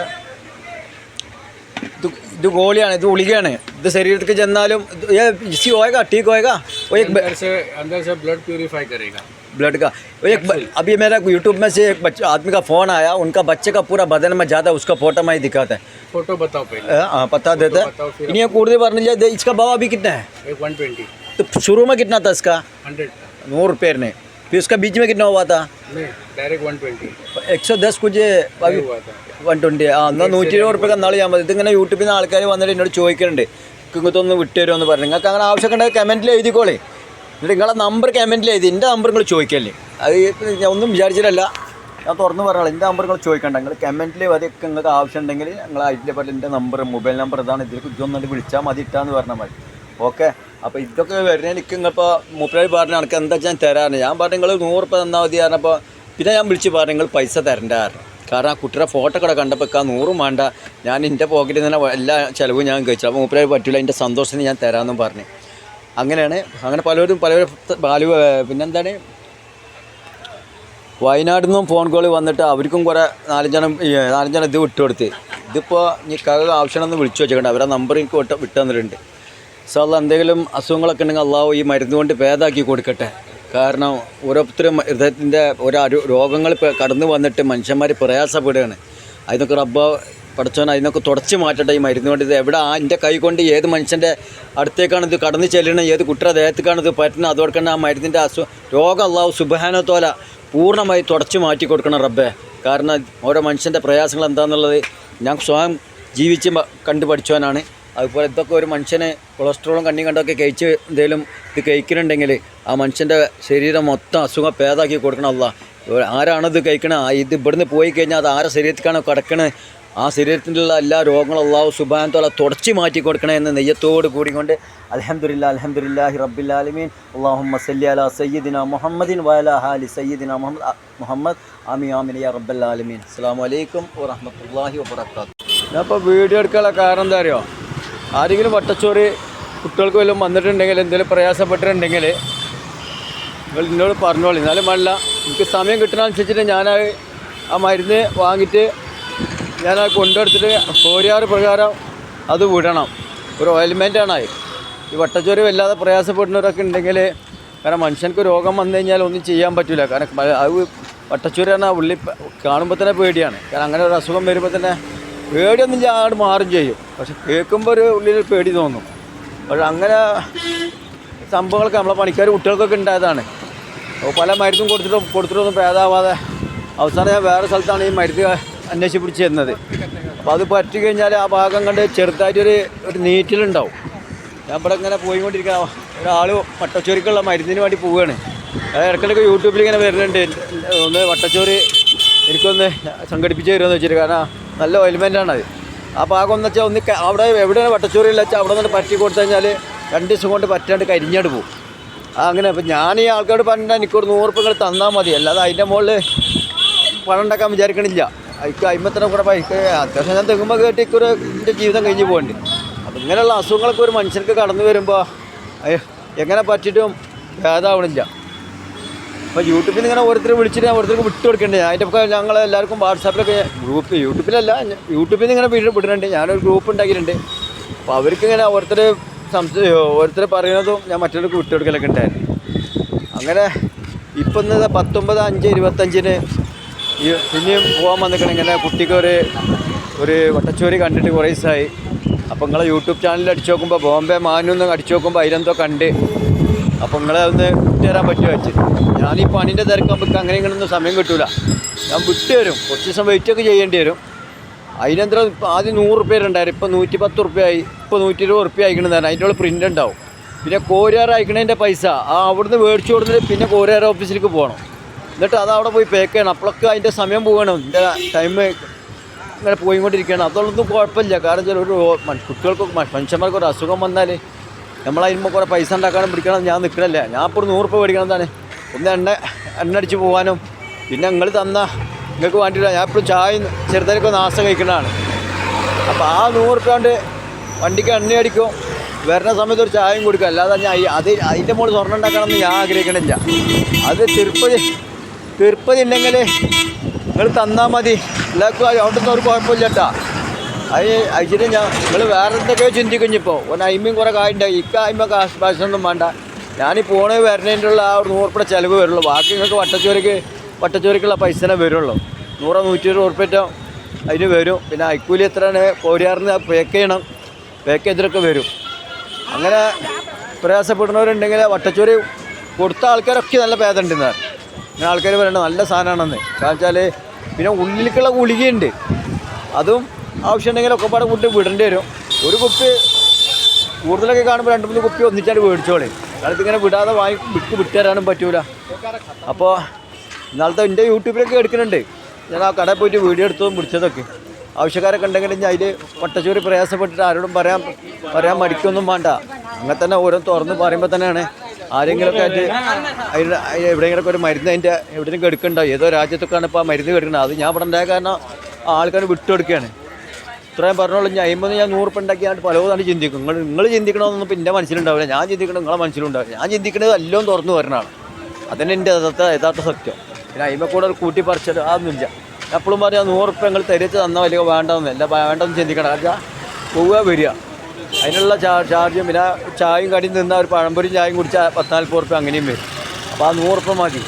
ഇത് ഇത് ഗോളിയാണ് ഇത് ഉളികയാണ് ഇത് ശരീരത്തിൽ ചെന്നാലും ഇത് ഇസി ഓയക ടീക്ക് ഓയക ബ്ലഡ് പ്യൂരിഫൈ കരേഗ ब्लड प्यूरिफाई करेगा ब्लड का वो एक ब- अभी मेरा यूट्यूब में से एक बच्चा आदमी का फ़ोन आया उनका बच्चे का पूरा बदन में ज़्यादा उसका फोटो मैं ही दिखाता है फोटो बताओ पहले हाँ, हाँ पता देता बताओ है फिर इन्हें कूड़े भरने लिया इसका भाव अभी कितना है एक वन ट्वेंटी तो शुरू में कितना था इसका हंड्रेड नौ रुपये ने फिर उसका बीच में कितना हुआ था नहीं डायरेक्ट वन ट्वेंटी एक सौ दस कुछ अभी हुआ था വൺ ട്വൻറ്റി ആ എന്നാൽ നൂറ്റി ഇരുപത് റുപ്യ നാളെ ചെയ്യാൻ മതി ഇതിങ്ങനെ യൂട്യൂബിൽ നിന്ന് ആൾക്കാർ വന്നിട്ട് എന്നോട് ചോദിക്കുന്നുണ്ട് ഇങ്ങനത്തൊന്ന് വിട്ടുതരുമോ എന്ന് പറഞ്ഞു നിങ്ങൾക്ക് അങ്ങനെ ആവശ്യമൊക്കെ ഉണ്ടെങ്കിൽ കമൻറ്റിൽ എഴുതിക്കോളേ എന്നിട്ട് നിങ്ങളെ നമ്പർ കമന്റിൽ എഴുതി എന്റെ നമ്പർ നിങ്ങൾ ചോദിക്കല്ലേ? അത് ഞാൻ ഒന്നും വിചാരിച്ചിട്ടല്ല. ഞാൻ തുറന്ന് പറഞ്ഞോളാം എന്റെ നമ്പർ നിങ്ങൾ ചോദിക്കണ്ട. നിങ്ങൾ കമന്റിൽ അതൊക്കെ നിങ്ങൾക്ക് ആവശ്യം ഉണ്ടെങ്കിൽ നിങ്ങൾ അതിന്റെ പറഞ്ഞ എന്റെ നമ്പർ മൊബൈൽ നമ്പർ ഇതാണ്. ഇതിലേക്ക് ഇതൊന്നുകൊണ്ട് വിളിച്ചാൽ മതി ഇട്ടാന്ന് പറഞ്ഞാൽ മതി. ഓക്കെ അപ്പോൾ ഇതൊക്കെ വരുന്നതിന് എനിക്ക് നിങ്ങളിപ്പോൾ മുപ്പത് പറഞ്ഞാൽ എനിക്ക് എന്താ ഞാൻ തരാറ്. ഞാൻ പറഞ്ഞു നിങ്ങൾ നൂറ് റുപ്യ തന്നാൽ മതി പറഞ്ഞപ്പോൾ പിന്നെ ഞാൻ വിളിച്ച് പറഞ്ഞു നിങ്ങൾ പൈസ തരണ്ട കാരണം ആ കുട്ടിയുടെ ഫോട്ടോ കൂടെ കണ്ടപ്പോൾ ആ നൂറും വേണ്ട. ഞാൻ എന്റെ പോക്കറ്റിൽ നിന്ന് എല്ലാ ചിലവും ഞാൻ കഴിച്ചു. അപ്പോൾ മൂപ്പരായി പറ്റില്ല എന്റെ സന്തോഷത്തിന് ഞാൻ തരാമെന്നും പറഞ്ഞു. അങ്ങനെയാണ്. അങ്ങനെ പലരും പലരും ബാലു പിന്നെന്താണ്? വയനാട്ടിൽ നിന്നും ഫോൺ കോൾ വന്നിട്ട് അവർക്കും കുറേ നാലഞ്ചെണ്ണം നാലഞ്ചെണ്ണം ഇത് വിട്ടു കൊടുത്ത് ഇതിപ്പോൾ ഈ കഥ ആവശ്യമാണെന്ന് വിളിച്ചു വെച്ചേക്കണ്ട. അവരുടെ നമ്പർ എനിക്ക് വിട്ട് വിട്ടു തന്നിട്ടുണ്ട്. സോ അത് എന്തെങ്കിലും അസുഖങ്ങളൊക്കെ ഉണ്ടെങ്കിൽ അള്ളാഹു ഈ മരുന്ന് കൊണ്ട് ഭേദാക്കി കൊടുക്കട്ടെ. കാരണം ഓരോരുത്തരും ഹൃദയത്തിന്റെ ഓരോ രോഗങ്ങൾ കടന്നു വന്നിട്ട് മനുഷ്യന്മാർ പ്രയാസപ്പെടുകയാണ്. അതിനൊക്കെ റബ്ബ പഠിച്ചവൻ അതിനൊക്കെ തുടച്ച് മാറ്റട്ടെ ഈ മരുന്ന് കൊണ്ട് ഇത് എവിടെ? ആ എന്റെ കൈ കൊണ്ട് ഏത് മനുഷ്യന്റെ അടുത്തേക്കാണ് ഇത് കടന്നു ചെല്ലണം ഏത് കുട്ടിയുടെ ദേഹത്തേക്കാണ് ഇത് അതോടെ ആ മരുന്നിന്റെ അസു രോഗം അല്ലാവും സുബഹാനത്തോല പൂർണമായി തുടച്ച് മാറ്റി കൊടുക്കണം റബ്ബേ. കാരണം ഓരോ മനുഷ്യന്റെ പ്രയാസങ്ങൾ എന്താണെന്നുള്ളത് ഞാൻ സ്വയം ജീവിച്ച് കണ്ടു പഠിച്ചവനാണ്. അതുപോലെ ഇതൊക്കെ ഒരു മനുഷ്യന് കൊളസ്ട്രോളും കണ്ണി കണ്ടൊക്കെ കഴിച്ച് എന്തെങ്കിലും ഇത് കഴിക്കുന്നുണ്ടെങ്കിൽ ആ മനുഷ്യന്റെ ശരീരം മൊത്തം അസുഖം ഭേദാക്കി കൊടുക്കണം അല്ല ആരാണത് കഴിക്കണത്? ഇത് ഇവിടുന്ന് പോയി കഴിഞ്ഞാൽ അത് ആരുടെ ശരീരത്തിലാണോ കിടക്കണത്? ആ ശരീരത്തിലുള്ള എല്ലാ രോഗങ്ങളും അള്ളാഹു സുബാനത്തോളം തുടച്ചു മാറ്റി കൊടുക്കണേ എന്ന് നെയ്യത്തോട് കൂടിക്കൊണ്ട് അലഹമുല്ല അലഹമുല്ലാഹി റബ്ബില്ലാലിമീൻ അള്ളാഹുമ്മ സല്ലി അല സയ്യിദിന മുഹമ്മദിൻ വയല ഹാലി സയ്യിദിന മുഹമ്മദ് മുഹമ്മദ്. ആമി ആമിനിയ റബ്ബല്ലാലമീൻ അസ്സാം വലൈക്കും വറഹമത്തല്ലാഹി വബർക്കാത്തു ഞാൻ ഇപ്പോൾ വീഡിയോ എടുക്കാനുള്ള കാരണം എന്താ അറിയോ? ആരെങ്കിലും വട്ടച്ചോറി കുട്ടികൾക്ക് വല്ലതും വന്നിട്ടുണ്ടെങ്കിൽ എന്തെങ്കിലും പ്രയാസപ്പെട്ടിട്ടുണ്ടെങ്കിൽ നിങ്ങൾ എന്നോട് പറഞ്ഞോളി. എന്നാലും വേണ്ട. എനിക്ക് സമയം കിട്ടുന്നതനുസരിച്ചിട്ട് ഞാൻ ആ മരുന്ന് വാങ്ങിയിട്ട് ഞാൻ അത് കൊണ്ടുവരുത്തിട്ട് കോരിയാറ് പ്രകാരം അത് വിടണം. ഒരു ഓയിൽമെന്റാണ് ഈ വട്ടച്ചോരി വല്ലാതെ പ്രയാസപ്പെടുന്നവരൊക്കെ ഉണ്ടെങ്കിൽ കാരണം മനുഷ്യർക്ക് രോഗം വന്നു കഴിഞ്ഞാൽ ഒന്നും ചെയ്യാൻ പറ്റില്ല കാരണം അത് വട്ടച്ചോറ് പറഞ്ഞാൽ ഉള്ളി കാണുമ്പോൾ തന്നെ പേടിയാണ്. കാരണം അങ്ങനെ ഒരു അസുഖം വരുമ്പോൾ തന്നെ പേടിയൊന്നും ഞാൻ മാറും ചെയ്യും. പക്ഷെ കേൾക്കുമ്പോൾ ഒരു ഉള്ളിൽ പേടി തോന്നും. പക്ഷെ അങ്ങനെ സംഭവങ്ങളൊക്കെ നമ്മളെ പണിക്കാർ കുട്ടികൾക്കൊക്കെ ഉണ്ടായതാണ്. അപ്പോൾ പല മരുന്നും കൊടുത്തിട്ടും കൊടുത്തിട്ടൊന്നും ഭേദമാവാതെ അവസാനം ഞാൻ വേറെ സ്ഥലത്താണ് ഈ മരുന്ന് അന്വേഷിച്ച് പിടിച്ച് തരുന്നത് അപ്പോൾ അത് പറ്റി കഴിഞ്ഞാൽ ആ ഭാഗം കണ്ട് ചെറുതായിട്ടൊരു ഒരു നീറ്റിലുണ്ടാവും. ഞാൻ ഇവിടെ ഇങ്ങനെ പോയിക്കൊണ്ടിരിക്കുന്ന ഒരാൾ വട്ടച്ചോറിക്കുള്ള മരുന്നിന് വേണ്ടി പോവുകയാണ് അത് ഇടയ്ക്കിടയ്ക്ക് യൂട്യൂബിൽ ഇങ്ങനെ വരുന്നുണ്ട്. ഒന്ന് വട്ടച്ചോറ് എനിക്കൊന്ന് സംഘടിപ്പിച്ച് തരുമെന്ന് വെച്ചിട്ട് കാരണം നല്ല ഓയിൽമെന്റാണ് അത് ആ ഭാഗം എന്ന് വെച്ചാൽ ഒന്ന് അവിടെ എവിടെയാണ് വട്ടച്ചോറി ഇല്ല വെച്ചാൽ അവിടെ നിന്ന് പറ്റി കൊടുത്തു കഴിഞ്ഞാൽ രണ്ട് ദിവസം കൊണ്ട് പറ്റാണ്ട് കരിഞ്ഞാണ്ട് പോകും. അങ്ങനെ അപ്പം ഞാൻ ഈ ആൾക്കാരോട് പറഞ്ഞാൽ എനിക്കൊരു നൂറ് റുപ്യങ്ങൾ തന്നാൽ മതി. അല്ലാതെ അതിന്റെ മുകളിൽ പണം ഉണ്ടാക്കാൻ വിചാരിക്കണില്ല. അതിക്ക് അയിമത്തന്നെ കൂടെ പൈസ അത്യാവശ്യം ഞാൻ തെങ്ങുമ്പോൾ കേട്ട് എന്റെ ജീവിതം കഴിഞ്ഞ് പോകണ്ട് അപ്പം ഇങ്ങനെയുള്ള അസുഖങ്ങളൊക്കെ ഒരു മനുഷ്യർക്ക് കടന്നു വരുമ്പോൾ എങ്ങനെ പറ്റിയിട്ടും ഭേദമാവണില്ല അപ്പോൾ യൂട്യൂബിൽ നിന്ന് ഇങ്ങനെ ഓരോരുത്തർ വിളിച്ചിട്ട് ഓരോരുത്തർക്ക് വിട്ടു കൊടുക്കേണ്ടത് അതിന്റെ ഒക്കെ ഞങ്ങൾ എല്ലാവർക്കും വാട്സാപ്പിലൊക്കെ ഗ്രൂപ്പ് യൂട്യൂബിലല്ല യൂട്യൂബിൽ നിന്ന് ഇങ്ങനെ വീഡിയോ വിടുന്നുണ്ട് ഞാനൊരു ഗ്രൂപ്പ് ഉണ്ടാക്കിയിട്ടുണ്ട്. അപ്പോൾ അവർക്ക് ഇങ്ങനെ ഓരോരുത്തർ സംശയ ഓരോരുത്തർ പറയുന്നതും ഞാൻ മറ്റുള്ളവർക്ക് വിട്ടു കൊടുക്കലൊക്കെ ഉണ്ടായിരുന്നു. അങ്ങനെ ഇപ്പം ഇന്ന് പത്തൊമ്പത് അഞ്ച് ഇരുപത്തഞ്ചിന് ഈ പിന്നെയും പോകാൻ വന്നിക്കണം ഇങ്ങനെ കുട്ടിക്ക് ഒരു ഒരു വട്ടച്ചോരി കണ്ടിട്ട് കുറേ ദിവസമായി. അപ്പോൾ നിങ്ങളെ യൂട്യൂബ് ചാനലിൽ അടിച്ചു നോക്കുമ്പോൾ ബോംബെ മാനൊന്ന് അടിച്ചു നോക്കുമ്പോൾ അതിലെന്തോ കണ്ട്. അപ്പോൾ നിങ്ങളെ ഒന്ന് വിട്ടുതരാൻ പറ്റുമോ വെച്ച്. ഞാൻ ഈ പണിന്റെ തിരക്കാകുമ്പോൾ അങ്ങനെ ഇങ്ങനൊന്നും സമയം കിട്ടൂല. ഞാൻ വിട്ടുതരും കുറച്ച് ദിവസം വെയിറ്റ് ഒക്കെ ചെയ്യേണ്ടി വരും. അതിനെന്താ ആദ്യം നൂറ് റുപ്യ ഉണ്ടായിരുന്നു ഇപ്പം നൂറ്റി പത്ത് റുപ്യ ആയി ഇപ്പോൾ നൂറ്റി ഇരുപത് റുപ്യ അയക്കണം അതിന്റെ ഉള്ള പ്രിന്റ് ഉണ്ടാവും. പിന്നെ കോരിയാർ അയക്കണതിന്റെ പൈസ ആ അവിടുന്ന് മേടിച്ചു കൊടുത്തിട്ട് പിന്നെ കോരിയാർ ഓഫീസിലേക്ക് പോകണം എന്നിട്ട് അത് അവിടെ പോയി പേക്ക് ചെയ്യണം. അപ്പോഴൊക്കെ അതിന്റെ സമയം പോകണം എന്റെ ടൈം ഇങ്ങനെ പോയിക്കൊണ്ടിരിക്കുകയാണ്. അതൊന്നും കുഴപ്പമില്ല. കാരണം ചില ഒരു കുട്ടികൾക്കൊക്കെ മനുഷ്യന്മാർക്ക് ഒരു അസുഖം വന്നാൽ നമ്മളതിന്മേൽ കുറേ പൈസ ഉണ്ടാക്കാനും പിടിക്കണം ഞാൻ നിൽക്കണല്ലേ. ഞാൻ ഇപ്പോൾ ഒരു നൂറ് രൂപ മേടിക്കണതാണ് ഒന്ന് എണ്ണ എണ്ണ അടിച്ച് പോകാനും പിന്നെ നിങ്ങൾ തന്ന നിങ്ങൾക്ക് വേണ്ടിയില്ല ഞാൻ ഇപ്പോൾ ചായ ചെറുതായിരിക്കും നാശം കഴിക്കുന്നതാണ്. അപ്പോൾ ആ നൂറ് രൂപ കൊണ്ട് വണ്ടിക്ക് എണ്ണ അടിക്കും. വരുന്ന സമയത്ത് ഒരു ചായയും കൊടുക്കുക അല്ലാതെ ഞാൻ അത് അതിന്റെ മുകളിൽ സ്വർണം ഉണ്ടാക്കണമെന്ന് ഞാൻ ആഗ്രഹിക്കണില്ല. അത് തിരുപ്പതി തിരുപ്പതി ഉണ്ടെങ്കിൽ നിങ്ങൾ തന്നാൽ മതി. എല്ലാവർക്കും അവിടുന്ന് ഒരു കുഴപ്പമില്ല കേട്ടോ അത് അയച്ചിട്ട് ഞാൻ നിങ്ങൾ വേറെ എന്തൊക്കെയോ ചിന്തിക്കുഞ്ഞിപ്പോൾ ഒരു അയിമയും കുറേ കായുണ്ടായി. ഇക്ക അയിമ്പ കാശ് കാശൊന്നും വേണ്ട. ഞാൻ പോണേ വരുന്നതിന്റെ ഉള്ള ആ ഒരു നൂറ് രൂപ ചിലവ് വരുള്ളൂ. ബാക്കി നിങ്ങൾക്ക് വട്ടച്ചോരയ്ക്ക് വട്ടച്ചോരയ്ക്കുള്ള പൈസനെ വരുള്ളൂ. നൂറോ നൂറ്റി ഇരുപത് ഉറുപ്പ്യറ്റോ അതിന് വരും. പിന്നെ അയക്കൂലി എത്രയാണ്? കോരിയാറിന് പേക്ക് ചെയ്യണം. പേക്ക് ചെയ്തിട്ടൊക്കെ വരും. അങ്ങനെ പ്രയാസപ്പെടുന്നവരുണ്ടെങ്കിൽ വട്ടച്ചോരി കൊടുത്ത ആൾക്കാരൊക്കെ നല്ല ഭേദമുണ്ടെന്ന് ഇങ്ങനെ ആൾക്കാർ പറയേണ്ട നല്ല സാധനമാണെന്ന്. കാരണം വെച്ചാൽ പിന്നെ ഉള്ളിലേക്കുള്ള ഗുളികയുണ്ട്. അതും ആവശ്യമുണ്ടെങ്കിൽ ഒക്കെ പാടെ കൂട്ടി വിടേണ്ടി വരും. ഒരു കുപ്പി കൂടുതലൊക്കെ കാണുമ്പോൾ രണ്ട് മൂന്ന് കുപ്പി ഒന്നിച്ചാണ് മേടിച്ചോളി. കാരണം ഇങ്ങനെ വിടാതെ വാങ്ങി വിട്ട് വിട്ടുതരാനും പറ്റൂല. അപ്പോൾ ഇന്നാളത്തെ എന്റെ യൂട്യൂബിലൊക്കെ എടുക്കുന്നുണ്ട്. ഞാൻ ആ കടയിൽ പോയിട്ട് വീഡിയോ എടുത്തതും പിടിച്ചതൊക്കെ. ആവശ്യക്കാരൊക്കെ ഉണ്ടെങ്കിൽ ഞാൻ അതിൽ പട്ടച്ചൂരി പ്രയാസപ്പെട്ടിട്ട് ആരോടും പറയാൻ പറയാൻ മടിക്കൊന്നും വേണ്ട. അങ്ങനെ തന്നെ ഓരോ തുറന്ന് പറയുമ്പോൾ തന്നെയാണ് ആരെങ്കിലുമൊക്കെ ആയിട്ട് അതിന്റെ എവിടെയെങ്കിലൊക്കെ ഒരു മരുന്ന് അതിന്റെ എവിടെയെങ്കിലും എടുക്കണ്ടോ ഏതോ രാജ്യത്തൊക്കെയാണ് ഇപ്പോൾ ആ മരുന്ന് എടുക്കുന്നത് അത് ഞാൻ ഇവിടെ കാരണം ആൾക്കാർ വിട്ടുകൊടുക്കുകയാണ്. ഇത്രയും പറഞ്ഞോളൂ ഞാൻ അയിമ്പത് ഞാൻ നൂറുപ്പ് ഉണ്ടാക്കിയാണ്ട് പലതാണ് ചിന്തിക്കും. നിങ്ങൾ നിങ്ങൾ ചിന്തിക്കണമെന്നൊന്നും ഇപ്പം എന്റെ മനസ്സിലുണ്ടാവില്ല. ഞാൻ ചിന്തിക്കണം നിങ്ങളെ മനസ്സിലുണ്ടാവില്ല. ഞാൻ ചിന്തിക്കുന്നത് എല്ലാം തുറന്നു വരണതാണ് അതന്നെ എന്റെ യഥാർത്ഥ യഥാർത്ഥ സത്യം. പിന്നെ അയിമ കൂടെ ഒരു കൂട്ടി പറിച്ചത് അതൊന്നുമില്ല എപ്പോഴും പറയാം നൂറുപ്പ് നിങ്ങൾ തരിച്ച് തന്നാൽ വലിയ വേണ്ടതെന്നല്ല വേണ്ടെന്ന് ചിന്തിക്കണം കാരണം പോവുക വരിക. അതിനുള്ള ചാർജ് പിന്നെ ചായയും കടിയും നിന്നാൽ ഒരു പഴംപൊരി ചായയും കുടിച്ചാൽ പത്തനാൽപ്പത് ഉറുപ്പ്യ അങ്ങനെയും വരും. അപ്പോൾ ആ നൂറുപ്യ മതി.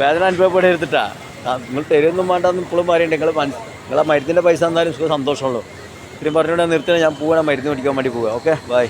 വേദന അനുഭവപ്പെടരുത്തിട്ടാ നിങ്ങൾ തരുമൊന്നും വേണ്ടെന്ന് ഇപ്പോഴും പറയണ്ട. നിങ്ങൾ നിങ്ങളെ മരുന്നിന്റെ പൈസ തന്നാലും സുഖം സന്തോഷമുള്ളൂ. ഇത്രയും പറഞ്ഞുകൊണ്ട് നിർത്തണം ഞാൻ പോകണം മരുന്ന് മേടിക്കാൻ വേണ്ടി പോവുക ഓക്കെ? ബൈ.